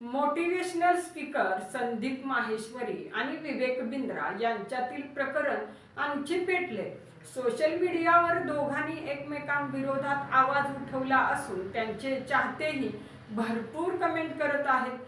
Motivational speaker Sandeep Maheshwari आणि विवेक बिंद्रा यांच्यातील प्रकरण आणखी पेटले. सोशल मीडियावर दोघांनी एकमेकांविरोधात आवाज उठवला असून त्यांचे चाहतेही भरपूर कमेंट करत आहेत.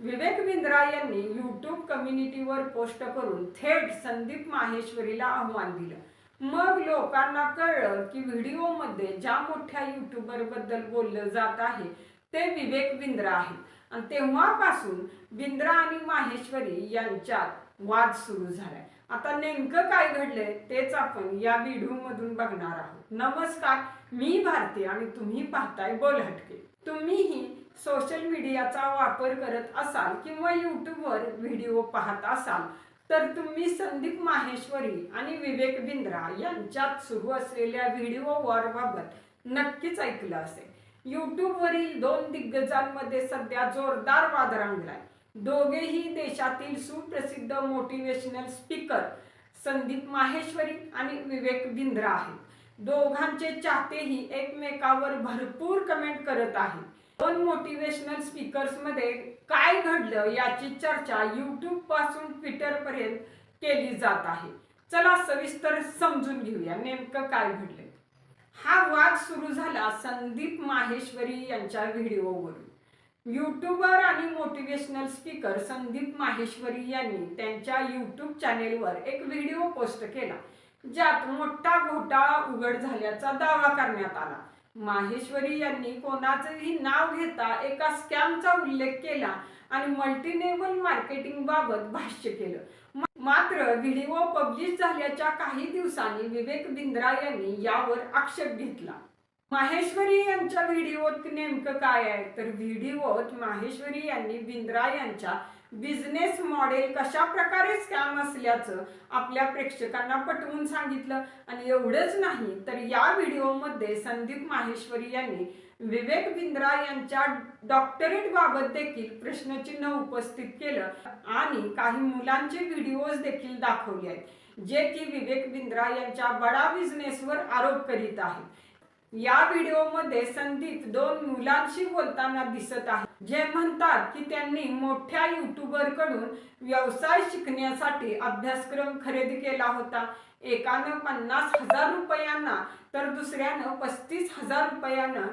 विवेक बिंद्रा यांनी यूट्यूब कम्युनिटीवर पोस्ट करून थेट संदीप माहेश्वरीला आव्हान दिलं. मग लोकांना कळलं की व्हिडिओमध्ये ज्या मोठ्या युट्यूबरबद्दल बोललं जात आहे ते विवेक बिंद्रा आहेत. आणि तेव्हापासून बिंद्रा आणि माहेश्वरी यांच्यात वाद सुरू झालाय. आता नेमकं काय घडलंय तेच आपण या व्हिडिओ मधून बघणार आहोत. नमस्कार मी भारती आणि तुम्ही पाहताय बोल हटके. तुम्हीही सोशल मीडियाचा वापर करत असाल किंवा युट्यूबवर व्हिडिओ पाहत असाल तर तुम्ही संदीप माहेश्वरी आणि विवेक बिंद्रा यांच्यात सुरू असलेल्या व्हिडिओ वॉर बाबत नक्कीच ऐकलं असेल. युट्यूबवरील दोन दिग्गजांमध्ये सध्या जोरदार वाद रंगलाय. दोघेही देशातील सुप्रसिद्ध मोटिवेशनल स्पीकर संदीप माहेश्वरी आणि विवेक बिंद्रा आहेत. दोघांचे चाहतेही एकमेकावर भरपूर कमेंट करत आहेत. दोन मोटिवेशनल स्पीकर्समध्ये काय घडलं याची चर्चा युट्यूबपासून ट्विटर पर्यंत केली जात आहे. चला सविस्तर समजून घेऊया नेमकं काय घडलंय. हा वाद सुरू झाला संदीप माहेश्वरी यांच्या व्हिडिओवरून. यूट्यूबर आणि मोटिवेशनल स्पीकर संदीप माहेश्वरी यांनी त्यांच्या यूट्यूब चॅनेलवर एक व्हिडिओ पोस्ट केला ज्यात मोठा घोटाळा उघड झाल्याचा दावा करण्यात आला. माहेश्वरी यांनी कोणाचंही नाव घेता एका स्कॅमचा उल्लेख केला आणि मल्टीनेबल मार्केटिंग बाबत भाष्य केलं. मात्र व्हिडिओ पब्लिश झाल्याच्या काही दिवसांनी विवेक बिंद्रा यांनी यावर आक्षेप घेतला. माहेश्वरी यांच्या व्हिडिओत नेमकं काय आहे? तर व्हिडिओत माहेश्वरी यांनी बिंद्रा यांच्या बिझनेस मॉडेल कशा प्रकारे स्कॅम असल्याचं आपल्या प्रेक्षकांना पटवून सांगितलं. आणि एवढंच नाही तर या व्हिडिओमध्ये संदीप माहेश्वरी यांनी विवेक बिंद्रा यांच्या डॉक्टरेट बाबत देखील प्रश्नचिन्ह उपस्थित केलं आणि काही मुलांचे व्हिडिओज देखील दाखवले आहेत जे की विवेक बिंद्रा यांच्या बडा बिझनेसवर आरोप करीत आहेत. या व्हिडिओमध्ये संदीप दोन मुलांशी बोलताना दिसत आहे जे म्हणतात की त्यांनी मोठ्या युट्यूबरकडून व्यवसाय शिकण्यासाठी अभ्यासक्रम खरेदी केला होता. एकानं पन्नास हजार रुपयांना तर दुसऱ्यानं पस्तीस हजार रुपयानं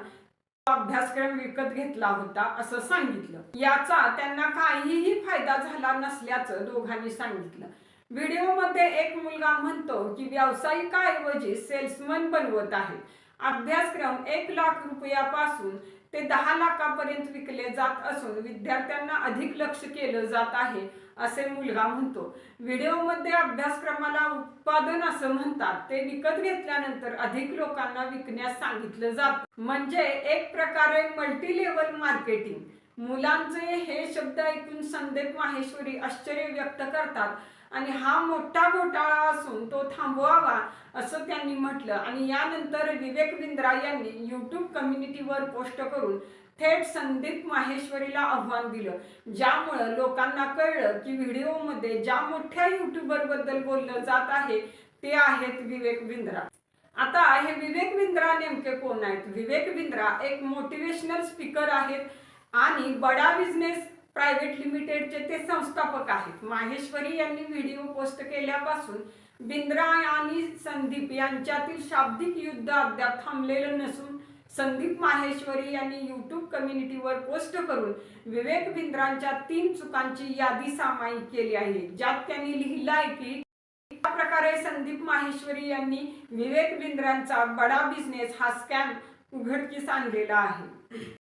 अभ्यासक्रम विकत घेतला होता असं सांगितलं. याचा त्यांना काहीही फायदा झाला नसल्याचं दोघांनी सांगितलं. व्हिडिओमध्ये एक मुलगा म्हणतो की व्यावसायिकाऐवजी सेल्समन बनवत आहे अभ्यासक्रम एक लाख रुपयापासून ते दहा लाखापर्यंत विकले जात असून विद्यार्थ्यांना अधिक लक्ष केलं जात आहे असे मुलगा म्हणतो. व्हिडिओमध्ये अभ्यासक्रमाला उत्पादन असं म्हणतात ते विकत घेतल्यानंतर अधिक लोकांना विकण्यास सांगितलं जातं. म्हणजे एक प्रकारे मल्टी लेवल मार्केटिंग मुलांचे हे शब्द ऐकून संदीप माहेश्वरी आश्चर्य व्यक्त करतात. आणि हा मोठा घोटाळा असून तो थांबवावा असं त्यांनी म्हटलं. आणि यानंतर विवेक बिंद्रा यांनी युट्यूब कम्युनिटीवर पोस्ट करून थेट संदीप माहेश्वरीला आव्हान दिलं ज्यामुळं लोकांना कळलं की व्हिडिओमध्ये ज्या मोठ्या युट्यूबरबद्दल बोललं जात आहे ते आहेत विवेक बिंद्रा आता हे विवेक बिंद्रा नेमके कोण आहेत? विवेक बिंद्रा एक मोटिवेशनल स्पीकर आहेत आणि बडा बिझनेस प्रायव्हेट लिमिटेडचे ते संस्थापक आहेत. माहेश्वरी यांनी व्हिडिओ पोस्ट केल्यापासून बिंद्रा आणि संदीप यांच्यातील शाब्दिक युद्ध अद्याप थांबलेलं नसून संदीप माहेश्वरी यांनी यूट्यूब कम्युनिटीवर पोस्ट करून विवेक बिंद्रांच्या तीन चुकांची यादी सामायिक केली आहे ज्यात त्यांनी लिहिलं आहे की या प्रकारे संदीप माहेश्वरी यांनी विवेक बिंद्रांचा बडा बिझनेस हा स्कॅम उघडकीस आणलेला आहे.